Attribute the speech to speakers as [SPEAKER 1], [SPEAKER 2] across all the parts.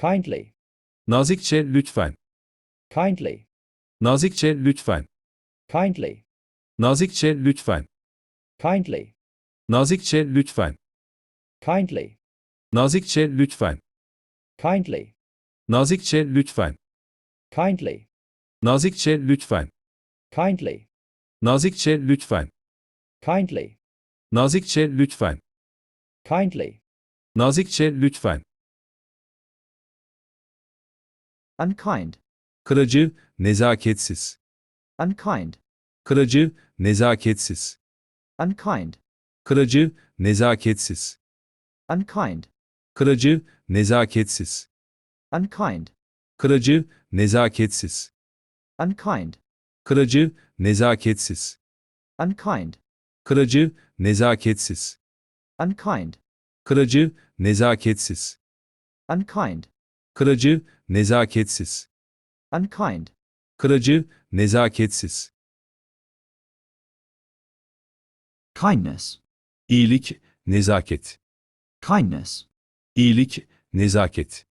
[SPEAKER 1] kindly,
[SPEAKER 2] Nazikçe lütfen.
[SPEAKER 1] kindly,
[SPEAKER 2] Nazikçe lütfen.
[SPEAKER 1] kindly,
[SPEAKER 2] Nazikçe lütfen.
[SPEAKER 1] kindly,
[SPEAKER 2] Nazikçe lütfen.
[SPEAKER 1] kindly,
[SPEAKER 2] Nazikçe lütfen.
[SPEAKER 1] kindly,
[SPEAKER 2] Nazikçe lütfen.
[SPEAKER 1] kindly,
[SPEAKER 2] Nazikçe lütfen.
[SPEAKER 1] kindly,
[SPEAKER 2] Nazikçe lütfen.
[SPEAKER 1] kindly,
[SPEAKER 2] Nazikçe lütfen.
[SPEAKER 1] kindly,
[SPEAKER 2] Nazikçe lütfen.
[SPEAKER 3] Unkind,
[SPEAKER 2] Kırıcı, nezaketsiz.
[SPEAKER 3] unkind,
[SPEAKER 2] Kırıcı, nezaketsiz.
[SPEAKER 3] unkind,
[SPEAKER 2] Kırıcı, nezaketsiz.
[SPEAKER 3] unkind,
[SPEAKER 2] Kırıcı, nezaketsiz.
[SPEAKER 3] unkind,
[SPEAKER 2] Kırıcı, nezaketsiz.
[SPEAKER 3] unkind,
[SPEAKER 2] Kırıcı, nezaketsiz.
[SPEAKER 3] unkind,
[SPEAKER 2] Kırıcı, nezaketsiz.
[SPEAKER 3] unkind,
[SPEAKER 2] Kırıcı, nezaketsiz.
[SPEAKER 3] unkind,
[SPEAKER 2] Kırıcı, nezaketsiz.
[SPEAKER 3] unkind,
[SPEAKER 2] Kırıcı, nezaketsiz.
[SPEAKER 3] kindness,
[SPEAKER 2] İyilik, nezaket.
[SPEAKER 3] kindness,
[SPEAKER 2] İyilik, nezaket.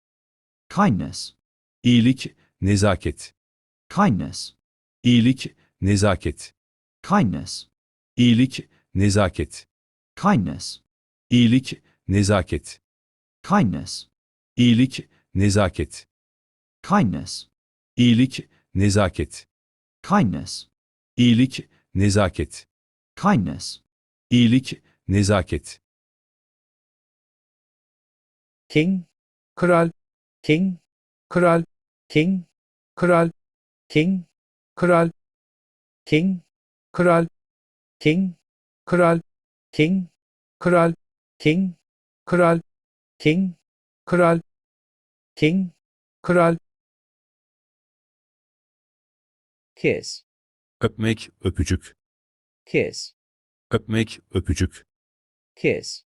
[SPEAKER 3] kindness,
[SPEAKER 2] İyilik, nezaket.
[SPEAKER 3] kindness,
[SPEAKER 2] İyilik, nezaket.
[SPEAKER 3] kindness,
[SPEAKER 2] İyilik, nezaket.
[SPEAKER 3] kindness,
[SPEAKER 2] İyilik, nezaket.
[SPEAKER 3] kindness,
[SPEAKER 2] İyilik, nezaket.
[SPEAKER 3] kindness,
[SPEAKER 2] İyilik, nezaket.
[SPEAKER 3] kindness,
[SPEAKER 2] İyilik, nezaket.
[SPEAKER 3] kindness,
[SPEAKER 2] İyilik, nezaket.
[SPEAKER 1] king,
[SPEAKER 2] Kral,
[SPEAKER 1] king,
[SPEAKER 2] kral,
[SPEAKER 1] king,
[SPEAKER 2] kral,
[SPEAKER 1] king,
[SPEAKER 2] kral,
[SPEAKER 1] king,
[SPEAKER 2] kral,
[SPEAKER 1] king,
[SPEAKER 2] kral,
[SPEAKER 1] king,
[SPEAKER 2] kral,
[SPEAKER 1] king,
[SPEAKER 2] kral,
[SPEAKER 1] king,
[SPEAKER 2] kral,
[SPEAKER 1] king,
[SPEAKER 2] kral.
[SPEAKER 1] kiss,
[SPEAKER 2] Öpmek, öpücük.
[SPEAKER 1] kiss,
[SPEAKER 2] Öpmek, öpücük.
[SPEAKER 1] kiss,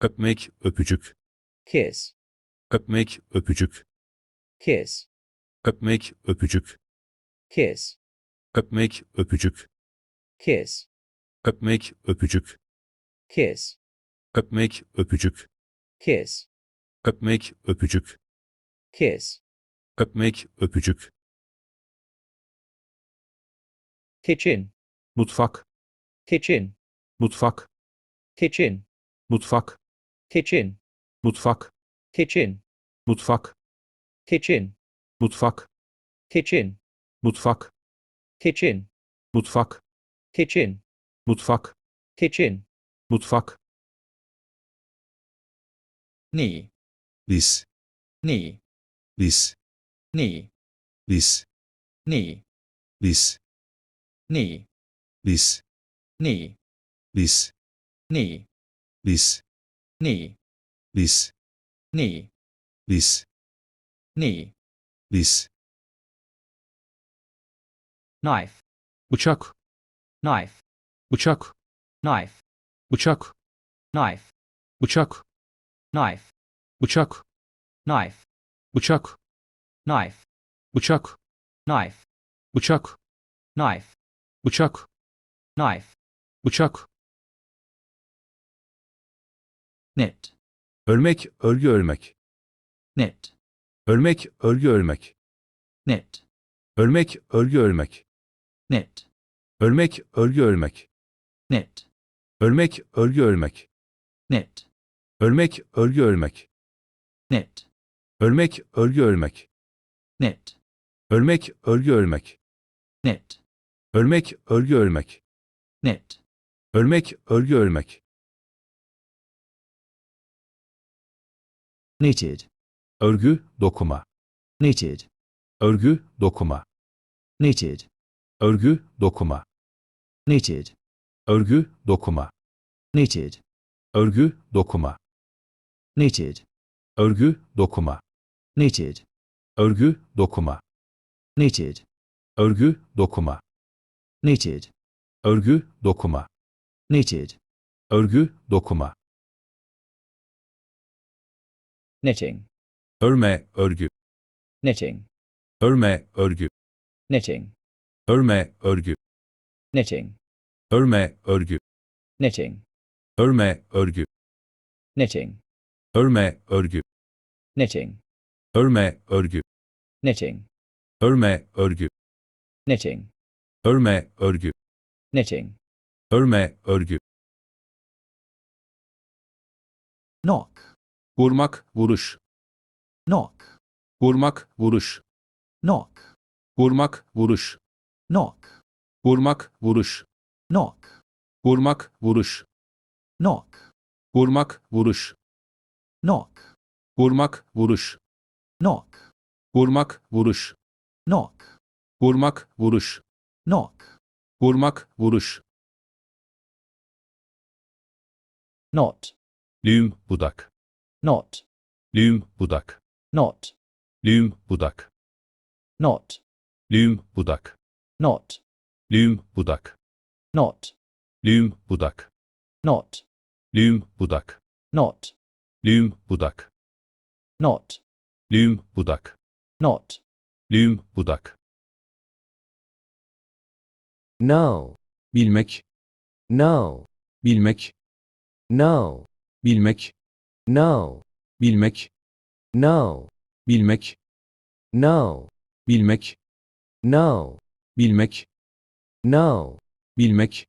[SPEAKER 2] Öpmek, öpücük.
[SPEAKER 1] kiss,
[SPEAKER 2] Öpmek, öpücük.
[SPEAKER 1] kiss,
[SPEAKER 2] Öpmek, öpücük.
[SPEAKER 1] kiss,
[SPEAKER 2] Öpmek, öpücük.
[SPEAKER 1] kiss,
[SPEAKER 2] Öpmek, öpücük.
[SPEAKER 1] kiss,
[SPEAKER 2] Öpmek, öpücük.
[SPEAKER 1] kiss,
[SPEAKER 2] Öpmek, öpücük.
[SPEAKER 1] Kiss,
[SPEAKER 2] Öpmek, öpücük.
[SPEAKER 1] kitchen,
[SPEAKER 2] Mutfak,
[SPEAKER 1] kitchen,
[SPEAKER 2] mutfak,
[SPEAKER 1] kitchen,
[SPEAKER 2] mutfak,
[SPEAKER 1] kitchen,
[SPEAKER 2] mutfak,
[SPEAKER 1] kitchen,
[SPEAKER 2] mutfak,
[SPEAKER 1] kitchen,
[SPEAKER 2] mutfak,
[SPEAKER 1] kitchen,
[SPEAKER 2] mutfak,
[SPEAKER 1] kitchen,
[SPEAKER 2] mutfak,
[SPEAKER 1] kitchen,
[SPEAKER 2] mutfak,
[SPEAKER 1] kitchen,
[SPEAKER 2] mutfak.
[SPEAKER 3] knee,
[SPEAKER 2] Diz,
[SPEAKER 3] knee,
[SPEAKER 2] diz,
[SPEAKER 3] knee,
[SPEAKER 2] diz,
[SPEAKER 3] knee,
[SPEAKER 2] diz,
[SPEAKER 3] knee,
[SPEAKER 2] diz,
[SPEAKER 3] knee,
[SPEAKER 2] diz,
[SPEAKER 3] knee,
[SPEAKER 2] diz,
[SPEAKER 3] knee,
[SPEAKER 2] diz,
[SPEAKER 3] knee,
[SPEAKER 2] diz,
[SPEAKER 3] knee,
[SPEAKER 2] diz.
[SPEAKER 3] knife,
[SPEAKER 2] Bıçak,
[SPEAKER 3] knife,
[SPEAKER 2] bıçak,
[SPEAKER 3] knife,
[SPEAKER 2] bıçak,
[SPEAKER 3] knife,
[SPEAKER 2] bıçak,
[SPEAKER 3] knife,
[SPEAKER 2] bıçak,
[SPEAKER 3] knife,
[SPEAKER 2] bıçak,
[SPEAKER 3] knife,
[SPEAKER 2] bıçak,
[SPEAKER 3] knife,
[SPEAKER 2] bıçak,
[SPEAKER 3] knife,
[SPEAKER 2] bıçak,
[SPEAKER 3] knife,
[SPEAKER 2] bıçak.
[SPEAKER 3] knit,
[SPEAKER 2] Örmek, örgü örmek.
[SPEAKER 3] knit,
[SPEAKER 2] Örmek, örgü örmek.
[SPEAKER 3] knit,
[SPEAKER 2] Örmek, örgü örmek.
[SPEAKER 3] knit,
[SPEAKER 2] Örmek, örgü örmek.
[SPEAKER 3] knit,
[SPEAKER 2] Örmek, örgü örmek.
[SPEAKER 3] knit,
[SPEAKER 2] Örmek, örgü örmek.
[SPEAKER 3] knit,
[SPEAKER 2] Örmek, örgü örmek.
[SPEAKER 3] knit,
[SPEAKER 2] Örmek, örgü örmek.
[SPEAKER 3] knit,
[SPEAKER 2] Örmek, örgü örmek.
[SPEAKER 3] knit,
[SPEAKER 2] Örmek, örgü örmek.
[SPEAKER 3] knitted,
[SPEAKER 2] Örgü, dokuma.
[SPEAKER 3] knitted,
[SPEAKER 2] Örgü, dokuma.
[SPEAKER 3] knitted,
[SPEAKER 2] Örgü, dokuma.
[SPEAKER 3] knitted,
[SPEAKER 2] Örgü, dokuma.
[SPEAKER 3] knitted,
[SPEAKER 2] Örgü, dokuma.
[SPEAKER 3] knitted,
[SPEAKER 2] Örgü, dokuma.
[SPEAKER 3] Knitted,
[SPEAKER 2] Örgü, dokuma.
[SPEAKER 3] knitted,
[SPEAKER 2] Örgü, dokuma.
[SPEAKER 3] knitted,
[SPEAKER 2] Örgü, dokuma.
[SPEAKER 3] knitted,
[SPEAKER 2] Örgü, dokuma.
[SPEAKER 1] knitting,
[SPEAKER 2] Örme, örgü.
[SPEAKER 1] knitting,
[SPEAKER 2] Örme, örgü.
[SPEAKER 1] knitting,
[SPEAKER 2] Örme, örgü.
[SPEAKER 1] knitting,
[SPEAKER 2] Örme, örgü.
[SPEAKER 1] knitting,
[SPEAKER 2] Örme, örgü.
[SPEAKER 1] knitting,
[SPEAKER 2] Örme, örgü.
[SPEAKER 1] knitting,
[SPEAKER 2] örme, örgü,
[SPEAKER 1] knitting,
[SPEAKER 2] örme, örgü,
[SPEAKER 1] knitting,
[SPEAKER 2] örme, örgü,
[SPEAKER 1] knitting,
[SPEAKER 2] örme, örgü,
[SPEAKER 3] knock,
[SPEAKER 2] vurmak, vuruş,
[SPEAKER 3] knock,
[SPEAKER 2] vurmak, vuruş,
[SPEAKER 3] knock,
[SPEAKER 2] vurmak, vuruş,
[SPEAKER 3] knock,
[SPEAKER 2] vurmak, vuruş,
[SPEAKER 3] knock,
[SPEAKER 2] vurmak, vuruş,
[SPEAKER 3] knock,
[SPEAKER 2] vurmak, vuruş,
[SPEAKER 3] knock,
[SPEAKER 2] vurmak, vuruş,
[SPEAKER 3] knock,
[SPEAKER 2] vurmak, vuruş,
[SPEAKER 3] knock,
[SPEAKER 2] vurmak, vuruş,
[SPEAKER 3] knock,
[SPEAKER 2] vurmak, vuruş,
[SPEAKER 1] knot,
[SPEAKER 2] düğüm, budak,
[SPEAKER 1] knot,
[SPEAKER 2] düğüm, budak,
[SPEAKER 1] knot,
[SPEAKER 2] düğüm, budak,
[SPEAKER 1] knot,
[SPEAKER 2] düğüm, budak,
[SPEAKER 1] knot,
[SPEAKER 2] düğüm, budak,
[SPEAKER 1] knot,
[SPEAKER 2] düğüm, budak,
[SPEAKER 1] knot,
[SPEAKER 2] düğüm, budak,
[SPEAKER 1] knot,
[SPEAKER 2] düğüm, budak,
[SPEAKER 1] knot,
[SPEAKER 2] düğüm, budak,
[SPEAKER 1] knot,
[SPEAKER 2] düğüm, budak,
[SPEAKER 4] No,
[SPEAKER 2] bilmek,
[SPEAKER 4] no,
[SPEAKER 2] bilmek,
[SPEAKER 4] no,
[SPEAKER 2] bilmek,
[SPEAKER 4] no,
[SPEAKER 2] bilmek,
[SPEAKER 4] no,
[SPEAKER 2] bilmek,
[SPEAKER 4] no,
[SPEAKER 2] bilmek,
[SPEAKER 4] no,
[SPEAKER 2] bilmek,
[SPEAKER 4] no,
[SPEAKER 2] bilmek,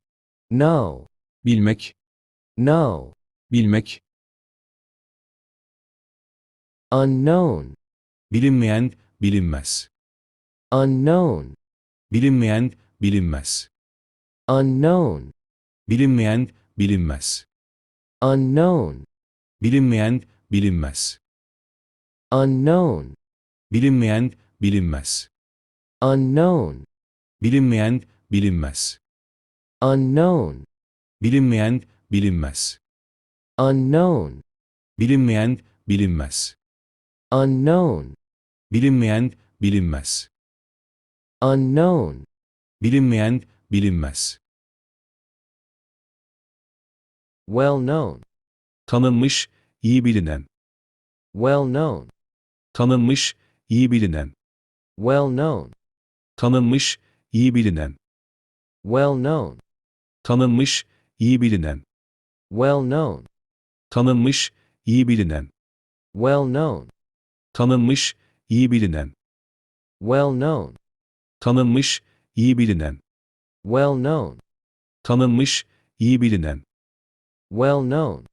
[SPEAKER 4] no,
[SPEAKER 2] bilmek,
[SPEAKER 4] no,
[SPEAKER 2] bilmek,
[SPEAKER 4] unknown,
[SPEAKER 2] bilinmeyen, bilinmez,
[SPEAKER 4] unknown,
[SPEAKER 2] bilinmeyen, bilinmez,
[SPEAKER 4] unknown,
[SPEAKER 2] bilinmeyen, bilinmez,
[SPEAKER 4] unknown,
[SPEAKER 2] bilinmeyen, bilinmez,
[SPEAKER 4] unknown,
[SPEAKER 2] bilinmeyen, bilinmez,
[SPEAKER 4] unknown,
[SPEAKER 2] bilinmeyen, bilinmez,
[SPEAKER 4] unknown,
[SPEAKER 2] bilinmeyen, bilinmez,
[SPEAKER 4] unknown,
[SPEAKER 2] bilinmeyen, bilinmez,
[SPEAKER 4] unknown,
[SPEAKER 2] bilinmeyen, bilinmez,
[SPEAKER 4] unknown,
[SPEAKER 2] bilinmeyen, bilinmez,
[SPEAKER 4] well known,
[SPEAKER 2] tanınmış, iyi bilinen,
[SPEAKER 4] well known,
[SPEAKER 2] tanınmış, iyi bilinen,
[SPEAKER 4] well known,
[SPEAKER 2] tanınmış, iyi bilinen,
[SPEAKER 4] well known,
[SPEAKER 2] tanınmış, iyi bilinen,
[SPEAKER 4] well known,
[SPEAKER 2] tanınmış, iyi bilinen,
[SPEAKER 4] well known,
[SPEAKER 2] tanınmış, iyi bilinen,
[SPEAKER 4] well known,
[SPEAKER 2] tanınmış, iyi bilinen,
[SPEAKER 4] well known,
[SPEAKER 2] tanınmış, iyi bilinen,
[SPEAKER 4] well known,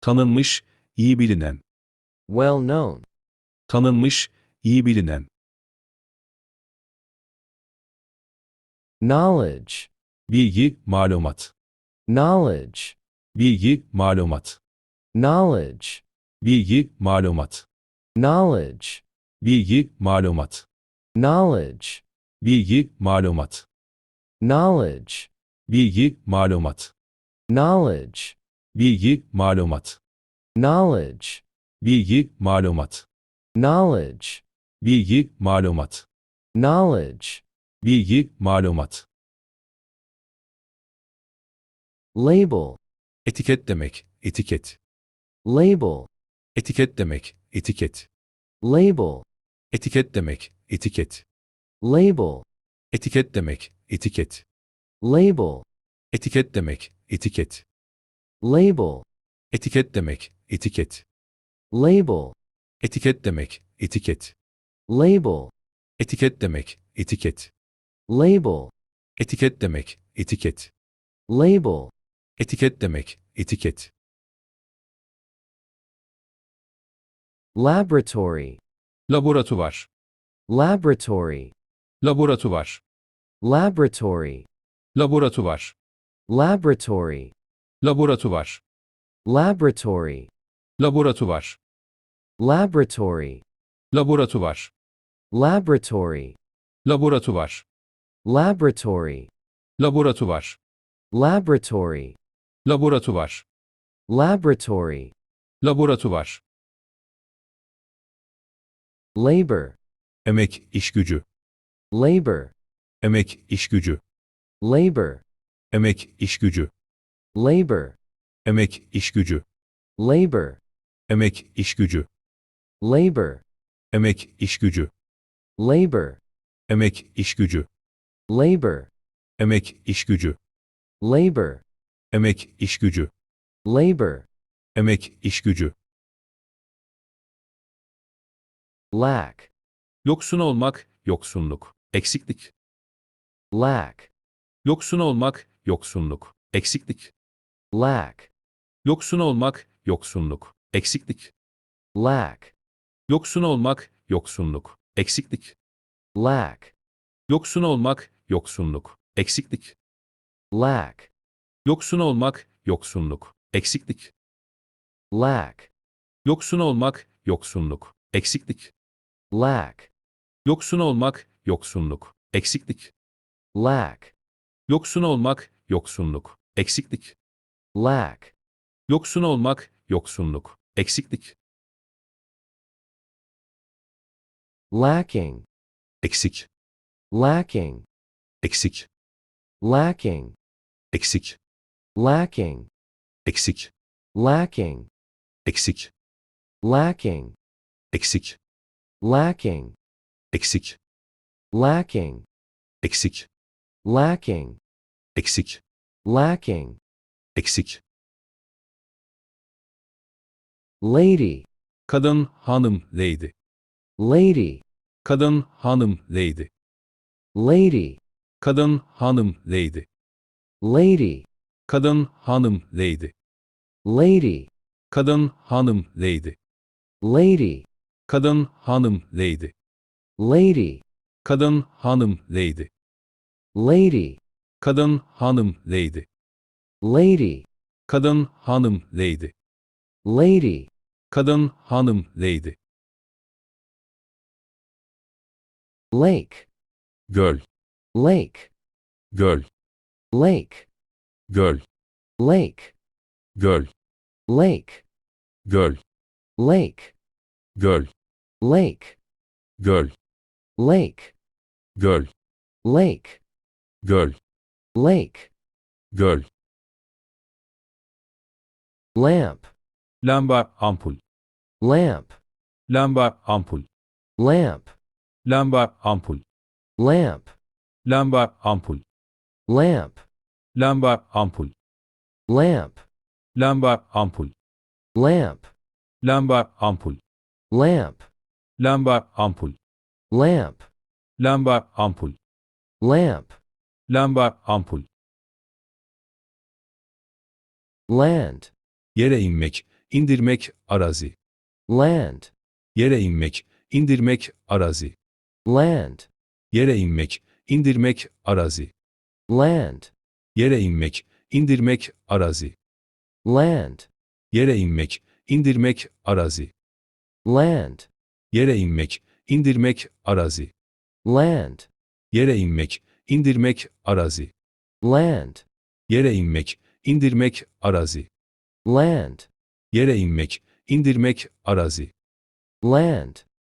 [SPEAKER 2] tanınmış, iyi bilinen,
[SPEAKER 4] well known,
[SPEAKER 2] tanınmış, iyi bilinen,
[SPEAKER 4] knowledge,
[SPEAKER 2] bilgi, malumat,
[SPEAKER 4] knowledge,
[SPEAKER 2] bilgi, malumat,
[SPEAKER 4] knowledge,
[SPEAKER 2] bilgi, malumat,
[SPEAKER 4] knowledge,
[SPEAKER 2] bilgi, malumat,
[SPEAKER 4] knowledge,
[SPEAKER 2] bilgi, malumat,
[SPEAKER 4] knowledge,
[SPEAKER 2] bilgi, malumat,
[SPEAKER 4] knowledge,
[SPEAKER 2] bilgi, malumat,
[SPEAKER 4] knowledge,
[SPEAKER 2] bilgi, malumat,
[SPEAKER 4] knowledge,
[SPEAKER 2] bilgi, malumat,
[SPEAKER 4] knowledge,
[SPEAKER 2] bilgi, malumat,
[SPEAKER 4] label,
[SPEAKER 2] etiket demek, etiket,
[SPEAKER 4] label,
[SPEAKER 2] etiket demek, etiket,
[SPEAKER 4] label,
[SPEAKER 2] etiket demek, etiket,
[SPEAKER 4] label,
[SPEAKER 2] etiket demek, etiket,
[SPEAKER 4] label,
[SPEAKER 2] etiket demek, etiket,
[SPEAKER 4] label,
[SPEAKER 2] etiket demek, etiket,
[SPEAKER 4] label,
[SPEAKER 2] etiket demek, etiket,
[SPEAKER 4] label,
[SPEAKER 2] etiket demek, etiket,
[SPEAKER 4] label,
[SPEAKER 2] etiket demek, etiket,
[SPEAKER 4] label,
[SPEAKER 2] etiket demek, etiket,
[SPEAKER 4] laboratory,
[SPEAKER 2] laboratuvar,
[SPEAKER 4] laboratory,
[SPEAKER 2] laboratuvar,
[SPEAKER 4] laboratory,
[SPEAKER 2] laboratuvar,
[SPEAKER 4] laboratory,
[SPEAKER 2] laboratuvar,
[SPEAKER 4] laboratory,
[SPEAKER 2] laboratuvar,
[SPEAKER 4] laboratory,
[SPEAKER 2] laboratuvar,
[SPEAKER 4] laboratory,
[SPEAKER 2] laboratuvar,
[SPEAKER 4] laboratory,
[SPEAKER 2] laboratuvar,
[SPEAKER 4] laboratory,
[SPEAKER 2] laboratuvar,
[SPEAKER 4] laboratory,
[SPEAKER 2] laboratuvar,
[SPEAKER 4] labor,
[SPEAKER 2] emek, iş gücü,
[SPEAKER 4] labor,
[SPEAKER 2] emek, iş gücü,
[SPEAKER 4] labor,
[SPEAKER 2] emek, iş gücü,
[SPEAKER 4] labor,
[SPEAKER 2] emek, iş gücü,
[SPEAKER 4] labor,
[SPEAKER 2] emek, iş gücü,
[SPEAKER 4] labor,
[SPEAKER 2] emek, iş gücü,
[SPEAKER 4] labor,
[SPEAKER 2] emek, iş gücü,
[SPEAKER 4] labor,
[SPEAKER 2] emek, iş gücü,
[SPEAKER 4] labor,
[SPEAKER 2] emek, iş gücü,
[SPEAKER 4] labor,
[SPEAKER 2] emek, iş gücü,
[SPEAKER 4] lack,
[SPEAKER 2] Yoksun olmak, yoksunluk, eksiklik.
[SPEAKER 4] lack,
[SPEAKER 2] Yoksun olmak, yoksunluk, eksiklik.
[SPEAKER 4] lack,
[SPEAKER 2] Yoksun olmak, yoksunluk, eksiklik.
[SPEAKER 4] lack,
[SPEAKER 2] Yoksun olmak, yoksunluk, eksiklik.
[SPEAKER 4] lack,
[SPEAKER 2] Yoksun olmak, yoksunluk, eksiklik.
[SPEAKER 4] lack,
[SPEAKER 2] Yoksun olmak, yoksunluk, eksiklik.
[SPEAKER 4] lack,
[SPEAKER 2] Yoksun olmak, yoksunluk, eksiklik.
[SPEAKER 4] Lack,
[SPEAKER 2] Yoksun olmak, yoksunluk, eksiklik.
[SPEAKER 4] lack,
[SPEAKER 2] Yoksun olmak, yoksunluk, eksiklik.
[SPEAKER 4] lack,
[SPEAKER 2] Yoksun olmak, yoksunluk, eksiklik.
[SPEAKER 4] lacking,
[SPEAKER 2] Eksik,
[SPEAKER 4] lacking,
[SPEAKER 2] eksik,
[SPEAKER 4] lacking,
[SPEAKER 2] eksik,
[SPEAKER 4] lacking,
[SPEAKER 2] eksik,
[SPEAKER 4] lacking,
[SPEAKER 2] eksik,
[SPEAKER 4] lacking,
[SPEAKER 2] eksik,
[SPEAKER 4] lacking,
[SPEAKER 2] eksik,
[SPEAKER 4] lacking,
[SPEAKER 2] eksik,
[SPEAKER 4] lacking,
[SPEAKER 2] eksik,
[SPEAKER 4] lacking,
[SPEAKER 2] eksik.
[SPEAKER 4] lady,
[SPEAKER 2] Kadın, hanım, lady.
[SPEAKER 4] lady,
[SPEAKER 2] Kadın, hanım, lady.
[SPEAKER 4] lady,
[SPEAKER 2] Kadın, hanım, lady.
[SPEAKER 4] lady,
[SPEAKER 2] Kadın, hanım, lady.
[SPEAKER 4] lady,
[SPEAKER 2] Kadın, hanım, lady.
[SPEAKER 4] lady,
[SPEAKER 2] Kadın, hanım, lady.
[SPEAKER 4] lady,
[SPEAKER 2] Kadın, hanım, lady.
[SPEAKER 4] lady,
[SPEAKER 2] Kadın, hanım, lady.
[SPEAKER 4] lady,
[SPEAKER 2] Kadın, hanım, lady.
[SPEAKER 4] lady,
[SPEAKER 2] Kadın, hanım, lady.
[SPEAKER 4] lake,
[SPEAKER 2] Göl,
[SPEAKER 4] lake,
[SPEAKER 2] göl,
[SPEAKER 4] lake,
[SPEAKER 2] göl,
[SPEAKER 4] lake,
[SPEAKER 2] göl,
[SPEAKER 4] lake,
[SPEAKER 2] göl,
[SPEAKER 4] lake,
[SPEAKER 2] göl,
[SPEAKER 4] lake,
[SPEAKER 2] göl,
[SPEAKER 4] lake,
[SPEAKER 2] göl,
[SPEAKER 4] lake,
[SPEAKER 2] göl,
[SPEAKER 4] lake,
[SPEAKER 2] göl.
[SPEAKER 4] lamp,
[SPEAKER 2] Lamba, ampul.
[SPEAKER 4] lamp,
[SPEAKER 2] Lamba, ampul.
[SPEAKER 4] lamp,
[SPEAKER 2] Lamba, ampul.
[SPEAKER 4] lamp,
[SPEAKER 2] Lamba, ampul.
[SPEAKER 4] lamp,
[SPEAKER 2] Lamba, ampul.
[SPEAKER 4] lamp,
[SPEAKER 2] Lamba, ampul.
[SPEAKER 4] lamp,
[SPEAKER 2] Lamba, ampul.
[SPEAKER 4] lamp,
[SPEAKER 2] Lamba, ampul.
[SPEAKER 4] lamp,
[SPEAKER 2] Lamba, ampul.
[SPEAKER 4] lamp,
[SPEAKER 2] Lamba, ampul.
[SPEAKER 4] land,
[SPEAKER 2] Yere inmek, indirmek, arazi.
[SPEAKER 4] land,
[SPEAKER 2] Yere inmek, indirmek, arazi.
[SPEAKER 4] land,
[SPEAKER 2] Yere inmek, indirmek, arazi.
[SPEAKER 4] land,
[SPEAKER 2] Yere inmek, indirmek, arazi.
[SPEAKER 4] land,
[SPEAKER 2] Yere inmek, indirmek, arazi.
[SPEAKER 4] land,
[SPEAKER 2] Yere inmek, indirmek, arazi.
[SPEAKER 4] land,
[SPEAKER 2] Yere inmek, indirmek, arazi.
[SPEAKER 4] land,
[SPEAKER 2] Yere inmek, indirmek, arazi.
[SPEAKER 4] land,
[SPEAKER 2] Yere inmek, indirmek, arazi.
[SPEAKER 4] land,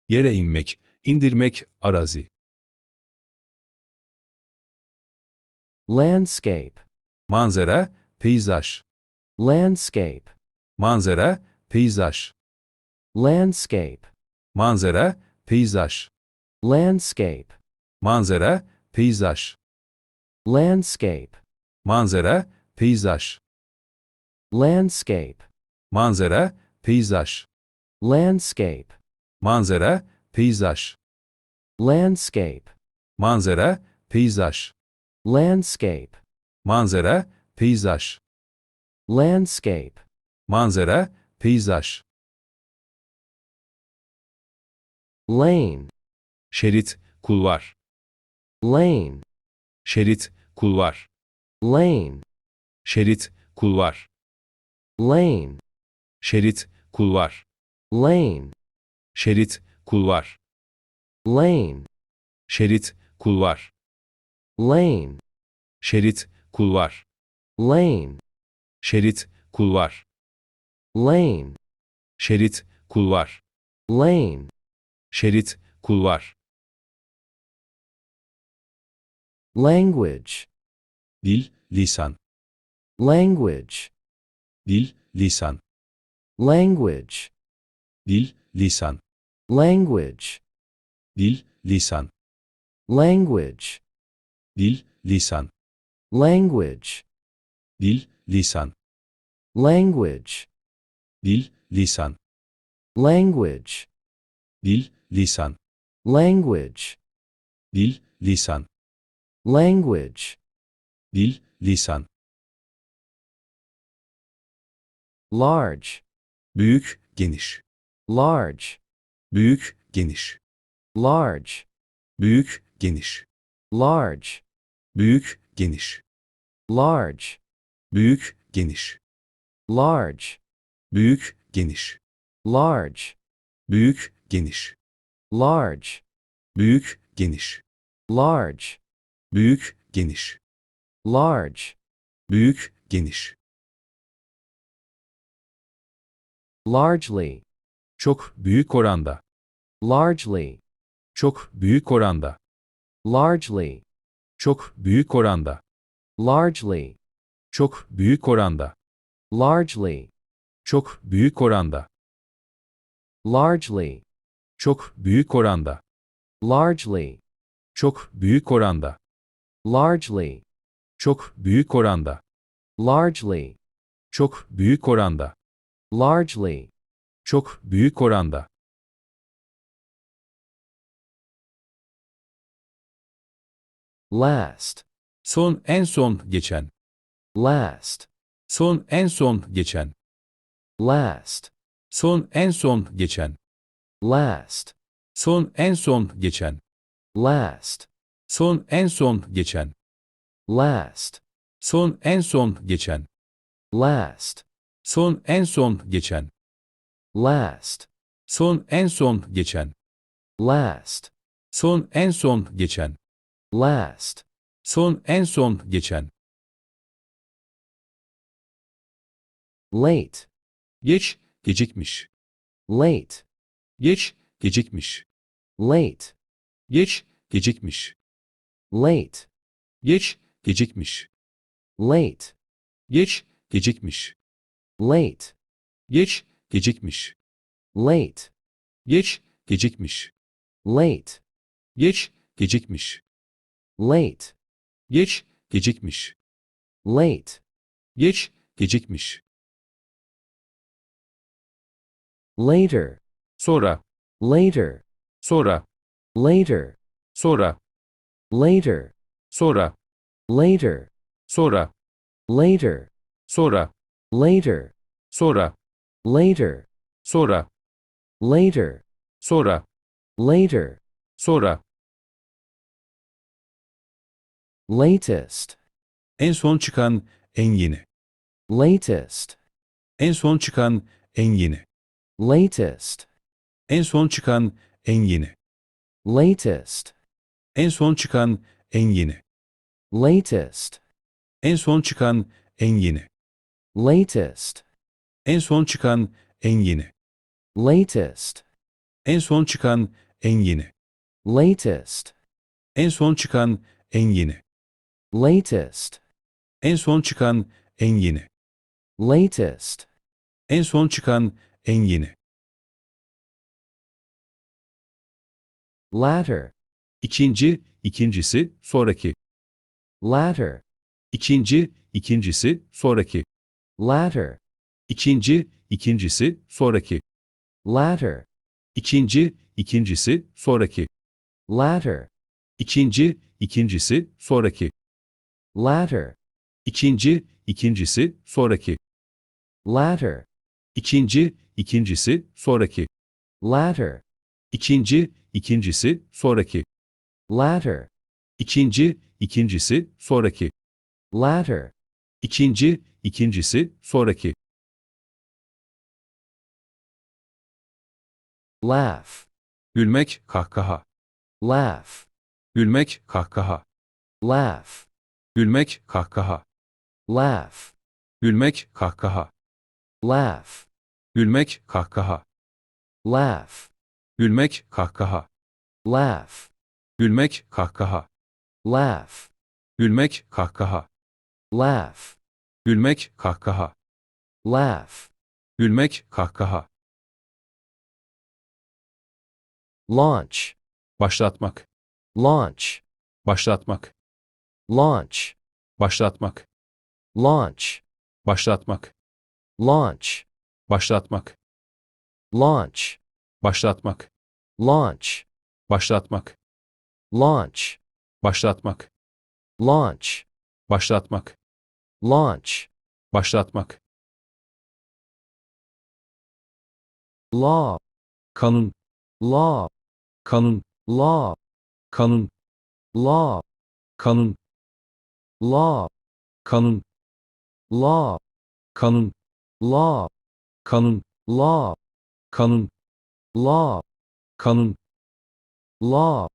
[SPEAKER 2] Yere inmek, indirmek, arazi.
[SPEAKER 4] landscape,
[SPEAKER 2] Manzara, peyzaj.
[SPEAKER 4] landscape,
[SPEAKER 2] Manzara, peyzaj.
[SPEAKER 4] landscape,
[SPEAKER 2] Manzara, peyzaj.
[SPEAKER 4] landscape,
[SPEAKER 2] Manzara, peyzaj.
[SPEAKER 4] landscape,
[SPEAKER 2] Manzara, peyzaj.
[SPEAKER 4] landscape,
[SPEAKER 2] Manzara, peyzaj.
[SPEAKER 4] landscape,
[SPEAKER 2] Manzara, peyzaj.
[SPEAKER 4] landscape,
[SPEAKER 2] Manzara, peyzaj.
[SPEAKER 4] landscape,
[SPEAKER 2] Manzara, peyzaj.
[SPEAKER 4] landscape,
[SPEAKER 2] Manzara, peyzaj.
[SPEAKER 4] Lane,
[SPEAKER 2] Şerit, kulvar.
[SPEAKER 4] lane,
[SPEAKER 2] Şerit, kulvar.
[SPEAKER 4] lane,
[SPEAKER 2] Şerit, kulvar.
[SPEAKER 4] lane,
[SPEAKER 2] Şerit, kulvar.
[SPEAKER 4] lane,
[SPEAKER 2] Şerit, kulvar.
[SPEAKER 4] lane,
[SPEAKER 2] Şerit, kulvar.
[SPEAKER 4] lane,
[SPEAKER 2] Şerit, kulvar.
[SPEAKER 4] lane,
[SPEAKER 2] Şerit, kulvar.
[SPEAKER 4] lane,
[SPEAKER 2] Şerit, kulvar.
[SPEAKER 4] lane,
[SPEAKER 2] Şerit, kulvar.
[SPEAKER 4] language,
[SPEAKER 2] Dil, lisan.
[SPEAKER 4] language,
[SPEAKER 2] Dil, lisan.
[SPEAKER 4] language,
[SPEAKER 2] Dil, lisan.
[SPEAKER 4] language,
[SPEAKER 2] Dil, lisan.
[SPEAKER 4] language,
[SPEAKER 2] Dil, lisan.
[SPEAKER 4] language,
[SPEAKER 2] Dil, lisan.
[SPEAKER 4] language,
[SPEAKER 2] Dil, lisan.
[SPEAKER 4] language,
[SPEAKER 2] dil, lisan,
[SPEAKER 4] language,
[SPEAKER 2] dil, lisan,
[SPEAKER 4] language,
[SPEAKER 2] dil, lisan,
[SPEAKER 4] large,
[SPEAKER 2] büyük, geniş,
[SPEAKER 4] large,
[SPEAKER 2] büyük, geniş,
[SPEAKER 4] large,
[SPEAKER 2] büyük, geniş,
[SPEAKER 4] large,
[SPEAKER 2] büyük, geniş,
[SPEAKER 4] large,
[SPEAKER 2] büyük, geniş,
[SPEAKER 4] large,
[SPEAKER 2] büyük, geniş,
[SPEAKER 4] large,
[SPEAKER 2] büyük, geniş,
[SPEAKER 4] large,
[SPEAKER 2] büyük, geniş,
[SPEAKER 4] large,
[SPEAKER 2] büyük, geniş,
[SPEAKER 4] large,
[SPEAKER 2] büyük, geniş,
[SPEAKER 4] largely,
[SPEAKER 2] çok büyük oranda,
[SPEAKER 4] largely,
[SPEAKER 2] çok büyük oranda,
[SPEAKER 4] largely,
[SPEAKER 2] çok büyük oranda,
[SPEAKER 4] largely,
[SPEAKER 2] çok büyük oranda,
[SPEAKER 4] largely,
[SPEAKER 2] çok büyük oranda,
[SPEAKER 4] largely,
[SPEAKER 2] çok büyük oranda,
[SPEAKER 4] largely,
[SPEAKER 2] çok büyük oranda,
[SPEAKER 4] largely,
[SPEAKER 2] çok büyük oranda,
[SPEAKER 4] largely,
[SPEAKER 2] çok büyük oranda,
[SPEAKER 4] largely,
[SPEAKER 2] çok büyük oranda,
[SPEAKER 4] last,
[SPEAKER 2] son en son geçen,
[SPEAKER 4] last,
[SPEAKER 2] son en son geçen,
[SPEAKER 4] last,
[SPEAKER 2] son en son geçen,
[SPEAKER 4] last,
[SPEAKER 2] son en son geçen,
[SPEAKER 4] last,
[SPEAKER 2] son en son geçen,
[SPEAKER 4] last,
[SPEAKER 2] son en son geçen,
[SPEAKER 4] last,
[SPEAKER 2] son en son geçen,
[SPEAKER 4] last,
[SPEAKER 2] son en son geçen,
[SPEAKER 4] last,
[SPEAKER 2] son en son geçen,
[SPEAKER 4] last,
[SPEAKER 2] son en son geçen,
[SPEAKER 4] late,
[SPEAKER 2] geç, gecikmiş,
[SPEAKER 4] late,
[SPEAKER 2] geç, gecikmiş,
[SPEAKER 4] late,
[SPEAKER 2] geç, gecikmiş,
[SPEAKER 4] late,
[SPEAKER 2] geç, gecikmiş,
[SPEAKER 4] late,
[SPEAKER 2] geç, gecikmiş,
[SPEAKER 4] late,
[SPEAKER 2] geç, gecikmiş,
[SPEAKER 4] late,
[SPEAKER 2] geç, gecikmiş,
[SPEAKER 4] late,
[SPEAKER 2] geç, gecikmiş,
[SPEAKER 4] late,
[SPEAKER 2] geç, gecikmiş,
[SPEAKER 4] late,
[SPEAKER 2] geç, gecikmiş,
[SPEAKER 4] later,
[SPEAKER 2] sonra,
[SPEAKER 4] later,
[SPEAKER 2] sonra,
[SPEAKER 4] later,
[SPEAKER 2] sonra,
[SPEAKER 4] later,
[SPEAKER 2] sonra,
[SPEAKER 4] later,
[SPEAKER 2] sonra,
[SPEAKER 4] later,
[SPEAKER 2] sonra,
[SPEAKER 4] later,
[SPEAKER 2] sonra,
[SPEAKER 4] later,
[SPEAKER 2] sonra,
[SPEAKER 4] later,
[SPEAKER 2] sonra,
[SPEAKER 4] later,
[SPEAKER 2] sonra,
[SPEAKER 4] latest,
[SPEAKER 2] en son çıkan, en yeni,
[SPEAKER 4] latest,
[SPEAKER 2] en son çıkan, en yeni,
[SPEAKER 4] latest,
[SPEAKER 2] en son çıkan, en yeni,
[SPEAKER 4] latest,
[SPEAKER 2] en son çıkan, en yeni,
[SPEAKER 4] latest,
[SPEAKER 2] en son çıkan, en yeni,
[SPEAKER 4] latest,
[SPEAKER 2] en son çıkan, en yeni,
[SPEAKER 4] latest,
[SPEAKER 2] en son çıkan, en yeni,
[SPEAKER 4] latest,
[SPEAKER 2] en son çıkan, en yeni,
[SPEAKER 4] latest,
[SPEAKER 2] en son çıkan, en yeni,
[SPEAKER 4] latest,
[SPEAKER 2] en son çıkan, en yeni,
[SPEAKER 4] latter,
[SPEAKER 2] ikinci, ikincisi, sonraki,
[SPEAKER 4] latter,
[SPEAKER 2] ikinci, ikincisi, sonraki,
[SPEAKER 4] latter,
[SPEAKER 2] ikinci, ikincisi, sonraki,
[SPEAKER 4] latter,
[SPEAKER 2] ikinci, ikincisi, sonraki,
[SPEAKER 4] latter,
[SPEAKER 2] ikinci, ikincisi, sonraki,
[SPEAKER 4] latter,
[SPEAKER 2] ikinci, ikincisi, sonraki,
[SPEAKER 4] latter,
[SPEAKER 2] ikinci, ikincisi, sonraki,
[SPEAKER 4] latter,
[SPEAKER 2] ikinci, ikincisi, sonraki,
[SPEAKER 4] latter,
[SPEAKER 2] ikinci, ikincisi, sonraki,
[SPEAKER 4] latter,
[SPEAKER 2] ikinci, ikincisi, sonraki,
[SPEAKER 4] laugh,
[SPEAKER 2] gülmek, kahkaha,
[SPEAKER 4] laugh,
[SPEAKER 2] gülmek, kahkaha,
[SPEAKER 4] laugh,
[SPEAKER 2] gülmek, kahkaha,
[SPEAKER 4] laugh,
[SPEAKER 2] gülmek, kahkaha,
[SPEAKER 4] laugh,
[SPEAKER 2] gülmek, kahkaha,
[SPEAKER 4] laugh,
[SPEAKER 2] gülmek, kahkaha,
[SPEAKER 4] laugh,
[SPEAKER 2] gülmek, kahkaha,
[SPEAKER 4] laugh,
[SPEAKER 2] gülmek, kahkaha,
[SPEAKER 4] laugh,
[SPEAKER 2] gülmek, kahkaha,
[SPEAKER 4] laugh,
[SPEAKER 2] gülmek, kahkaha,
[SPEAKER 4] launch,
[SPEAKER 2] başlatmak,
[SPEAKER 4] launch,
[SPEAKER 2] başlatmak,
[SPEAKER 4] launch,
[SPEAKER 2] başlatmak,
[SPEAKER 4] launch,
[SPEAKER 2] başlatmak,
[SPEAKER 4] launch,
[SPEAKER 2] başlatmak,
[SPEAKER 4] launch,
[SPEAKER 2] başlatmak,
[SPEAKER 4] launch,
[SPEAKER 2] başlatmak,
[SPEAKER 4] launch,
[SPEAKER 2] başlatmak,
[SPEAKER 4] launch,
[SPEAKER 2] başlatmak,
[SPEAKER 4] launch,
[SPEAKER 2] başlatmak,
[SPEAKER 4] law,
[SPEAKER 2] kanun,
[SPEAKER 4] law,
[SPEAKER 2] kanun,
[SPEAKER 4] law,
[SPEAKER 2] kanun,
[SPEAKER 4] law,
[SPEAKER 2] kanun,
[SPEAKER 4] law,
[SPEAKER 2] kanun,
[SPEAKER 4] law,
[SPEAKER 2] kanun,
[SPEAKER 4] law,
[SPEAKER 2] kanun,
[SPEAKER 4] law,
[SPEAKER 2] kanun,
[SPEAKER 4] law,
[SPEAKER 2] kanun,
[SPEAKER 4] law,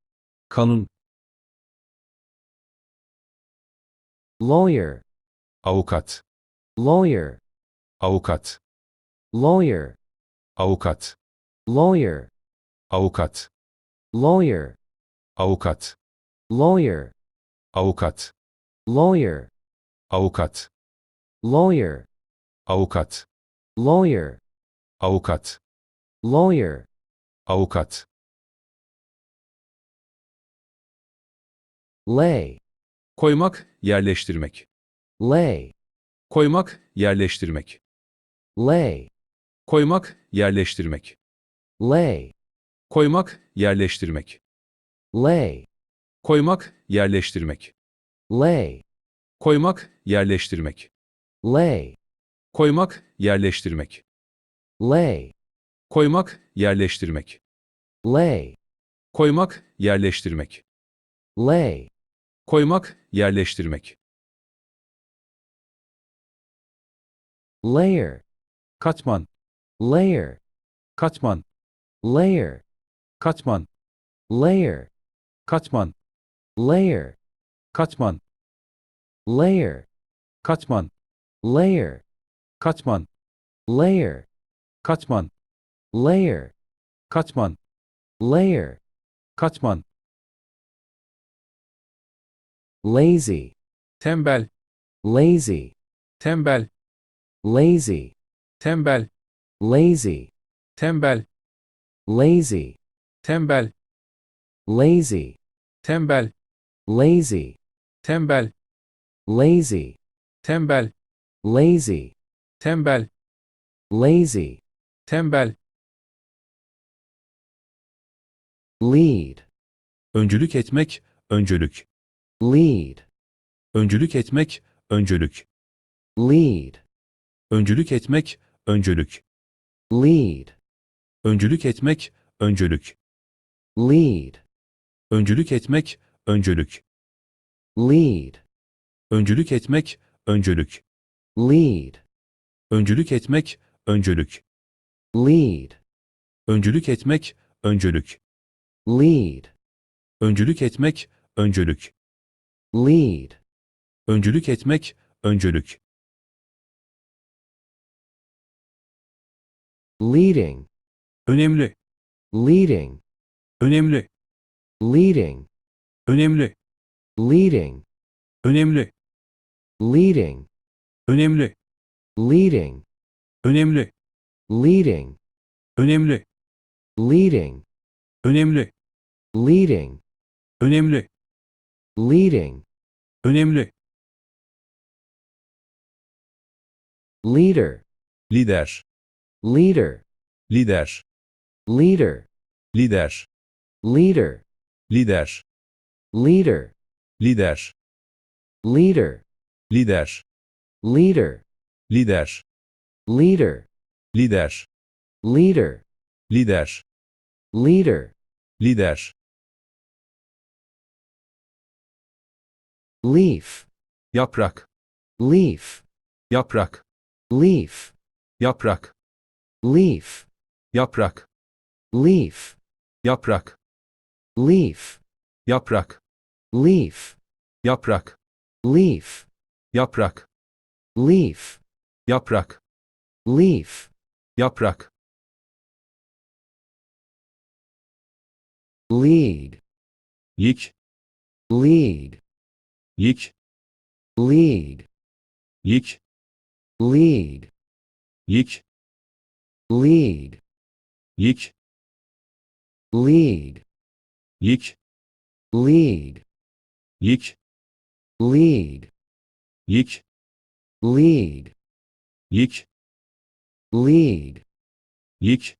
[SPEAKER 2] kanun,
[SPEAKER 4] lawyer,
[SPEAKER 2] avukat,
[SPEAKER 4] lawyer,
[SPEAKER 2] avukat,
[SPEAKER 4] lawyer,
[SPEAKER 2] avukat,
[SPEAKER 4] lawyer,
[SPEAKER 2] avukat,
[SPEAKER 4] lawyer,
[SPEAKER 2] avukat,
[SPEAKER 4] lawyer,
[SPEAKER 2] avukat,
[SPEAKER 4] lawyer,
[SPEAKER 2] avukat,
[SPEAKER 4] lawyer,
[SPEAKER 2] avukat,
[SPEAKER 4] lawyer,
[SPEAKER 2] avukat,
[SPEAKER 4] lawyer,
[SPEAKER 2] avukat,
[SPEAKER 4] lay,
[SPEAKER 2] koymak, yerleştirmek,
[SPEAKER 4] lay,
[SPEAKER 2] koymak, yerleştirmek,
[SPEAKER 4] lay,
[SPEAKER 2] koymak, yerleştirmek,
[SPEAKER 4] lay,
[SPEAKER 2] koymak, yerleştirmek,
[SPEAKER 4] lay,
[SPEAKER 2] koymak, yerleştirmek,
[SPEAKER 4] lay,
[SPEAKER 2] koymak, yerleştirmek,
[SPEAKER 4] lay,
[SPEAKER 2] koymak, yerleştirmek,
[SPEAKER 4] lay,
[SPEAKER 2] koymak, yerleştirmek,
[SPEAKER 4] lay,
[SPEAKER 2] koymak, yerleştirmek,
[SPEAKER 4] lay,
[SPEAKER 2] koymak, yerleştirmek,
[SPEAKER 4] layer,
[SPEAKER 2] katman,
[SPEAKER 4] layer,
[SPEAKER 2] katman,
[SPEAKER 4] layer,
[SPEAKER 2] katman,
[SPEAKER 4] layer,
[SPEAKER 2] katman,
[SPEAKER 4] layer,
[SPEAKER 2] katman,
[SPEAKER 4] layer,
[SPEAKER 2] katman,
[SPEAKER 4] layer,
[SPEAKER 2] katman,
[SPEAKER 4] layer,
[SPEAKER 2] katman,
[SPEAKER 4] layer,
[SPEAKER 2] katman,
[SPEAKER 4] layer,
[SPEAKER 2] katman,
[SPEAKER 4] lazy,
[SPEAKER 2] tembel,
[SPEAKER 4] lazy,
[SPEAKER 2] tembel,
[SPEAKER 4] lazy,
[SPEAKER 2] tembel,
[SPEAKER 4] lazy,
[SPEAKER 2] tembel,
[SPEAKER 4] lazy,
[SPEAKER 2] tembel,
[SPEAKER 4] lazy,
[SPEAKER 2] tembel,
[SPEAKER 4] lazy,
[SPEAKER 2] tembel,
[SPEAKER 4] lazy,
[SPEAKER 2] tembel,
[SPEAKER 4] lazy,
[SPEAKER 2] tembel,
[SPEAKER 4] lazy,
[SPEAKER 2] tembel,
[SPEAKER 4] lead,
[SPEAKER 2] öncülük etmek, öncülük,
[SPEAKER 4] lead,
[SPEAKER 2] öncülük etmek, öncülük,
[SPEAKER 4] lead,
[SPEAKER 2] öncülük etmek, öncülük,
[SPEAKER 4] lead,
[SPEAKER 2] öncülük etmek, öncülük,
[SPEAKER 4] lead,
[SPEAKER 2] öncülük etmek, öncülük,
[SPEAKER 4] lead,
[SPEAKER 2] öncülük etmek, öncülük,
[SPEAKER 4] lead,
[SPEAKER 2] öncülük etmek, öncülük,
[SPEAKER 4] lead,
[SPEAKER 2] öncülük etmek, öncülük,
[SPEAKER 4] lead,
[SPEAKER 2] öncülük etmek, öncülük,
[SPEAKER 4] lead,
[SPEAKER 2] öncülük etmek, öncülük,
[SPEAKER 4] leading,
[SPEAKER 2] önemli,
[SPEAKER 4] leading,
[SPEAKER 2] önemli,
[SPEAKER 4] leading,
[SPEAKER 2] önemli,
[SPEAKER 4] leading,
[SPEAKER 2] önemli,
[SPEAKER 4] leading,
[SPEAKER 2] önemli,
[SPEAKER 4] leading,
[SPEAKER 2] önemli,
[SPEAKER 4] leading,
[SPEAKER 2] önemli,
[SPEAKER 4] leading,
[SPEAKER 2] önemli,
[SPEAKER 4] leading,
[SPEAKER 2] önemli,
[SPEAKER 4] leading,
[SPEAKER 2] önemli,
[SPEAKER 4] leader,
[SPEAKER 2] lider,
[SPEAKER 4] leader,
[SPEAKER 2] lider,
[SPEAKER 4] leader,
[SPEAKER 2] lider,
[SPEAKER 4] leader,
[SPEAKER 2] lider,
[SPEAKER 4] leader,
[SPEAKER 2] lider,
[SPEAKER 4] leader,
[SPEAKER 2] lider,
[SPEAKER 4] leader,
[SPEAKER 2] lider,
[SPEAKER 4] leader,
[SPEAKER 2] lider,
[SPEAKER 4] leader,
[SPEAKER 2] lider,
[SPEAKER 4] leader,
[SPEAKER 2] lider,
[SPEAKER 4] leaf,
[SPEAKER 2] yaprak,
[SPEAKER 4] leaf,
[SPEAKER 2] yaprak,
[SPEAKER 4] leaf,
[SPEAKER 2] yaprak,
[SPEAKER 4] leaf,
[SPEAKER 2] yaprak,
[SPEAKER 4] leaf,
[SPEAKER 2] yaprak,
[SPEAKER 4] leaf,
[SPEAKER 2] yaprak,
[SPEAKER 4] leaf,
[SPEAKER 2] yaprak,
[SPEAKER 4] leaf,
[SPEAKER 2] yaprak,
[SPEAKER 4] leaf,
[SPEAKER 2] yaprak,
[SPEAKER 4] leaf,
[SPEAKER 2] yaprak,
[SPEAKER 4] lead,
[SPEAKER 2] yik,
[SPEAKER 4] lead,
[SPEAKER 2] yik,
[SPEAKER 4] lead,
[SPEAKER 2] yik,
[SPEAKER 4] lead,
[SPEAKER 2] yik,
[SPEAKER 4] lead,
[SPEAKER 2] yik,
[SPEAKER 4] lead,
[SPEAKER 2] yik,
[SPEAKER 4] lead,
[SPEAKER 2] yik,
[SPEAKER 4] lead,
[SPEAKER 2] yik,
[SPEAKER 4] lead,
[SPEAKER 2] yik,
[SPEAKER 4] lead,
[SPEAKER 2] yik,